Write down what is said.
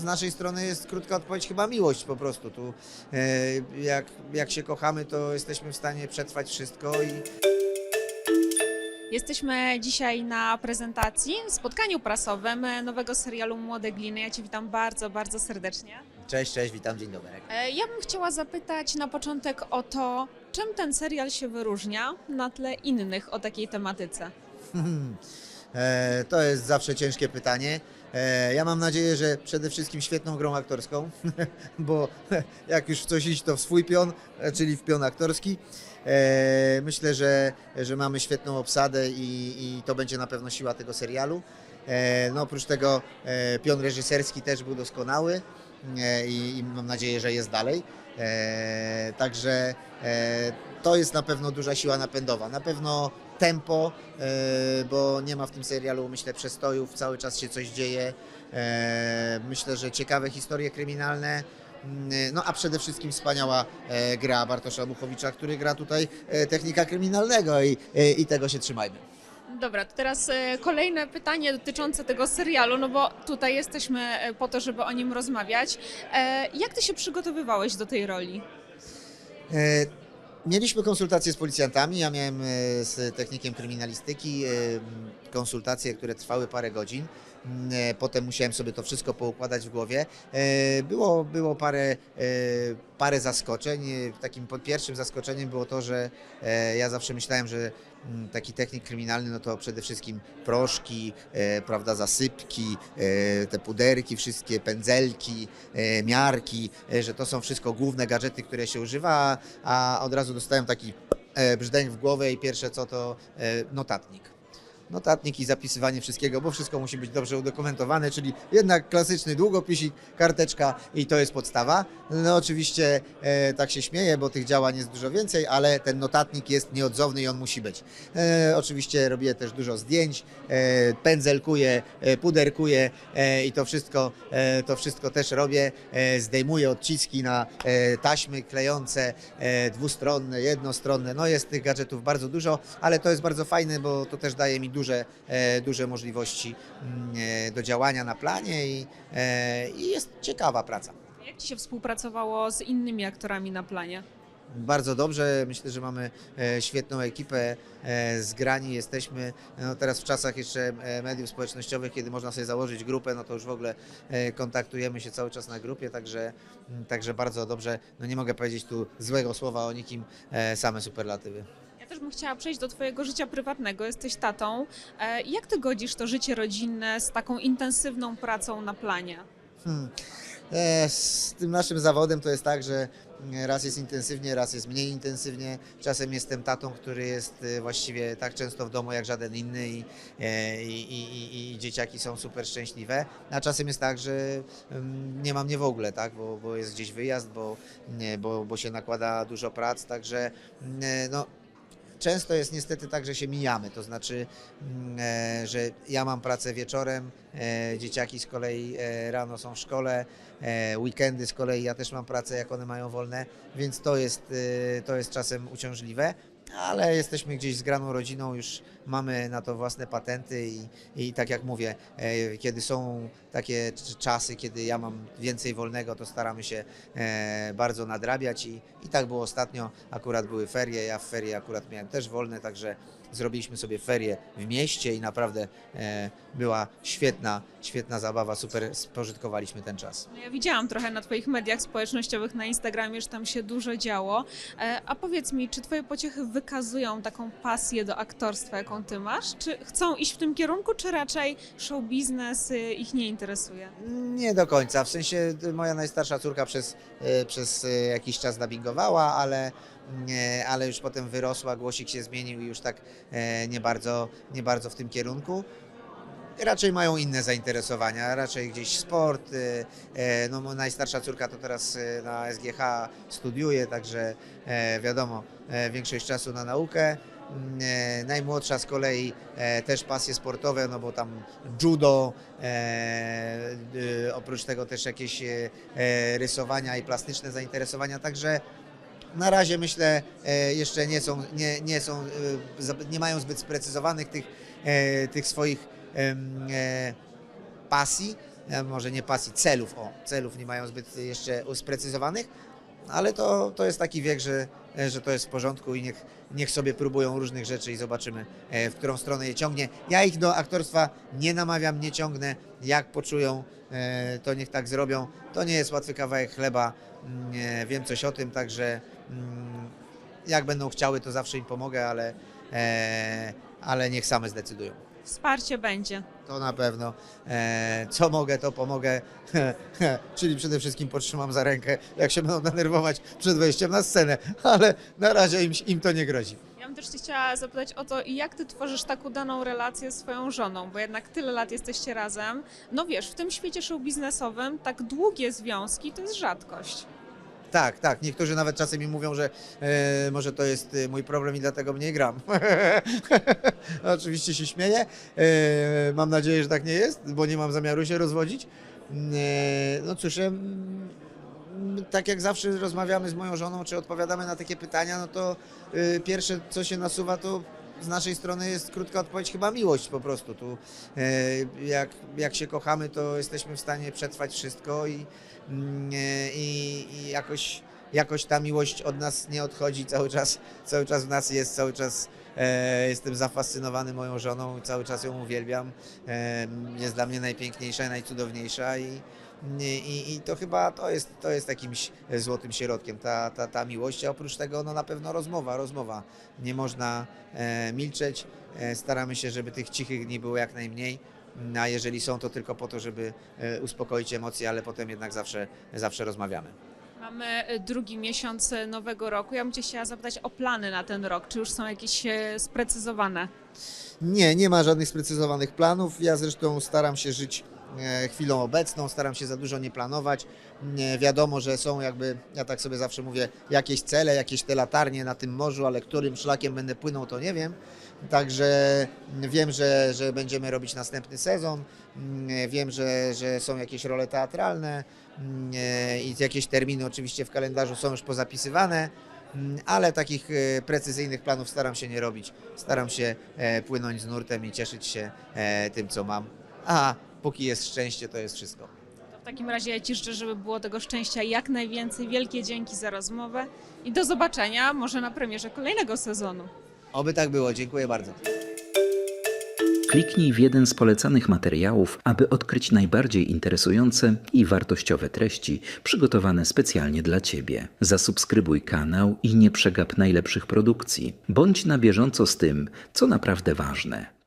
z naszej strony jest krótka odpowiedź, chyba miłość po prostu. Tu e, jak, jak się kochamy, to jesteśmy w stanie przetrwać wszystko i Jesteśmy dzisiaj na prezentacji, spotkaniu prasowym nowego serialu Młode Gliny. Ja Cię witam bardzo, bardzo serdecznie. cześć, cześć, witam, dzień dobry. E, Ja bym chciała zapytać na początek o to, czym ten serial się wyróżnia na tle innych o takiej tematyce. E, to jest zawsze ciężkie pytanie. E, ja mam nadzieję, że przede wszystkim świetną grą aktorską, bo jak już w coś iść, to w swój pion, e, czyli w pion aktorski. E, myślę, że, że mamy świetną obsadę i, i to będzie na pewno siła tego serialu. No oprócz tego pion reżyserski też był doskonały i, i mam nadzieję, że jest dalej. Także to jest na pewno duża siła napędowa. Na pewno tempo, e, bo nie ma w tym serialu, myślę, przestojów, cały czas się coś dzieje. E, Myślę, że ciekawe historie kryminalne. Mm, No a przede wszystkim wspaniała e, gra Bartosza Muchowicza, który gra tutaj e, technika kryminalnego i, e, i tego się trzymajmy. Dobra, to teraz e, kolejne pytanie dotyczące tego serialu, no bo tutaj jesteśmy e, po to, żeby o nim rozmawiać. E, Jak Ty się przygotowywałeś do tej roli? E, Mieliśmy konsultacje z policjantami, ja miałem e, z technikiem kryminalistyki e, konsultacje, które trwały parę godzin. Mm, e, Potem musiałem sobie to wszystko poukładać w głowie. E, Było, było parę, e, parę zaskoczeń. Takim pierwszym zaskoczeniem było to, że ja zawsze myślałem, że mm, taki technik kryminalny no to przede wszystkim proszki, prawda, zasypki, te puderki, wszystkie pędzelki, miarki, że to są wszystko główne gadżety, które się używa, a, od razu dostałem taki e, brzdęk w głowę i pierwsze co to notatnik. Notatnik i zapisywanie wszystkiego, bo wszystko musi być dobrze udokumentowane, czyli jednak klasyczny długopisik, karteczka i to jest podstawa. No oczywiście e, tak się śmieję, bo tych działań jest dużo więcej, ale ten notatnik jest nieodzowny i on musi być. E, oczywiście robię też dużo zdjęć, e, pędzelkuję, e, puderkuję e, i to wszystko, e, to wszystko też robię. E, zdejmuję odciski na e, taśmy klejące, e, dwustronne, jednostronne. No jest tych gadżetów bardzo dużo, ale to jest bardzo fajne, bo to też daje mi duże, e, duże możliwości mm, e, do działania na planie i, e, i jest ciekawa praca. Jak Ci się współpracowało z innymi aktorami na planie? Bardzo dobrze, myślę, że mamy świetną ekipę, zgrani jesteśmy. No teraz w czasach jeszcze mediów społecznościowych, kiedy można sobie założyć grupę, no to już w ogóle kontaktujemy się cały czas na grupie, także, m, także bardzo dobrze. No nie mogę powiedzieć tu złego słowa o nikim, same superlatywy. Też bym chciała przejść do Twojego życia prywatnego. Jesteś tatą. E, Jak Ty godzisz to życie rodzinne z taką intensywną pracą na planie? Hmm. E, Z tym naszym zawodem to jest tak, że raz jest intensywnie, raz jest mniej intensywnie. Czasem jestem tatą, który jest e, właściwie tak często w domu jak żaden inny i, i, i, i, dzieciaki są super szczęśliwe. A czasem jest tak, że mm, nie mam mnie w ogóle, tak? bo, bo jest gdzieś wyjazd, bo, bo, bo się nakłada dużo prac, także mm, no, Często jest niestety tak, że się mijamy, to znaczy, mm, e, że ja mam pracę wieczorem, e, dzieciaki z kolei e, rano są w szkole, weekendy z kolei ja też mam pracę, jak one mają wolne, więc to jest, to jest czasem uciążliwe, ale jesteśmy gdzieś z graną rodziną, już mamy na to własne patenty i, i tak jak mówię, e, kiedy są takie cz- czasy, kiedy ja mam więcej wolnego, to staramy się e, bardzo nadrabiać i, i tak było ostatnio, akurat były ferie, ja w ferie akurat miałem też wolne, także zrobiliśmy sobie ferie w mieście i naprawdę e, była świetna, świetna zabawa, super spożytkowaliśmy ten czas. No ja widziałam trochę na Twoich mediach społecznościowych, na Instagramie, że tam się dużo działo. E, A powiedz mi, czy Twoje pociechy wykazują taką pasję do aktorstwa, jaką Ty masz? Czy chcą iść w tym kierunku, czy raczej show biznes y, ich nie interesuje? Nie do końca. W sensie moja najstarsza córka przez, y, przez y, jakiś czas dubbingowała, ale, ale już potem wyrosła, głosik się zmienił i już tak e, nie bardzo, nie bardzo w tym kierunku. Raczej mają inne zainteresowania, raczej gdzieś sport. e, No, najstarsza córka to teraz na SGH studiuje, także e, wiadomo, e, większość czasu na naukę. Mm, e, Najmłodsza z kolei e, też pasje sportowe, no bo tam judo, e, oprócz tego też jakieś e, e, rysowania i plastyczne zainteresowania, także na razie myślę e, jeszcze nie są, nie, nie są, e, nie mają zbyt sprecyzowanych tych, e, tych swoich pasji. może nie pasji, celów, o, celów nie mają zbyt jeszcze sprecyzowanych, ale to, to jest taki wiek, że, że to jest w porządku i niech, niech sobie próbują różnych rzeczy i zobaczymy, w którą stronę je ciągnie. Ja ich do aktorstwa nie namawiam, nie ciągnę. Jak poczują, to niech tak zrobią. To nie jest łatwy kawałek chleba. Mm, Wiem coś o tym, także jak będą chciały, to zawsze im pomogę, ale, e, ale niech same zdecydują. Wsparcie będzie. To na pewno. E, co mogę, to pomogę. Czyli przede wszystkim potrzymam za rękę, jak się będą denerwować przed wejściem na scenę, ale na razie im, im to nie grozi. Ja bym też cię chciała zapytać o to, jak ty tworzysz tak udaną relację z swoją żoną, bo jednak tyle lat jesteście razem. No wiesz, w tym świecie show biznesowym tak długie związki to jest rzadkość. Tak, tak. Niektórzy nawet czasem mi mówią, że e, może to jest e, mój problem i dlatego mniej gram. Oczywiście się śmieję. E, mam nadzieję, że tak nie jest, bo nie mam zamiaru się rozwodzić. E, no cóż, em, tak jak zawsze rozmawiamy z moją żoną, czy odpowiadamy na takie pytania, no to e, pierwsze, co się nasuwa, to z naszej strony jest krótka odpowiedź, chyba miłość po prostu. Tu, e, jak, jak się kochamy, to jesteśmy w stanie przetrwać wszystko i, mm, e, i, i jakoś, jakoś ta miłość od nas nie odchodzi, cały czas, cały czas w nas jest, cały czas e, jestem zafascynowany moją żoną cały czas ją uwielbiam. Jest dla mnie najpiękniejsza najcudowniejsza i, i, i to chyba to jest, to jest jakimś złotym środkiem, ta, ta, ta miłość, a oprócz tego no na pewno rozmowa, rozmowa. Nie można e, milczeć, e, staramy się, żeby tych cichych dni było jak najmniej, a jeżeli są, to tylko po to, żeby e, uspokoić emocje, ale potem jednak zawsze, zawsze rozmawiamy. Mamy y, drugi miesiąc y, nowego roku. Ja bym cię chciała zapytać o plany na ten rok. Czy już są jakieś sprecyzowane? Nie, nie ma żadnych sprecyzowanych planów. Ja zresztą staram się żyć e, chwilą obecną, staram się za dużo nie planować. Nie, wiadomo, że są jakby, ja tak sobie zawsze mówię, jakieś cele, jakieś te latarnie na tym morzu, ale którym szlakiem będę płynął, to nie wiem. Także wiem, że, że będziemy robić następny sezon. Mm, Wiem, że, że są jakieś role teatralne mm, e, i jakieś terminy oczywiście w kalendarzu są już pozapisywane. Mm, ale takich e, precyzyjnych planów staram się nie robić. Staram się e, płynąć z nurtem i cieszyć się e, tym, co mam. A póki jest szczęście, to jest wszystko. To w takim razie ja ci życzę, żeby było tego szczęścia jak najwięcej. Wielkie dzięki za rozmowę i do zobaczenia może na premierze kolejnego sezonu. Oby tak było. Dziękuję bardzo. Kliknij w jeden z polecanych materiałów, aby odkryć najbardziej interesujące i wartościowe treści przygotowane specjalnie dla Ciebie. Zasubskrybuj kanał i nie przegap najlepszych produkcji. Bądź na bieżąco z tym, co naprawdę ważne.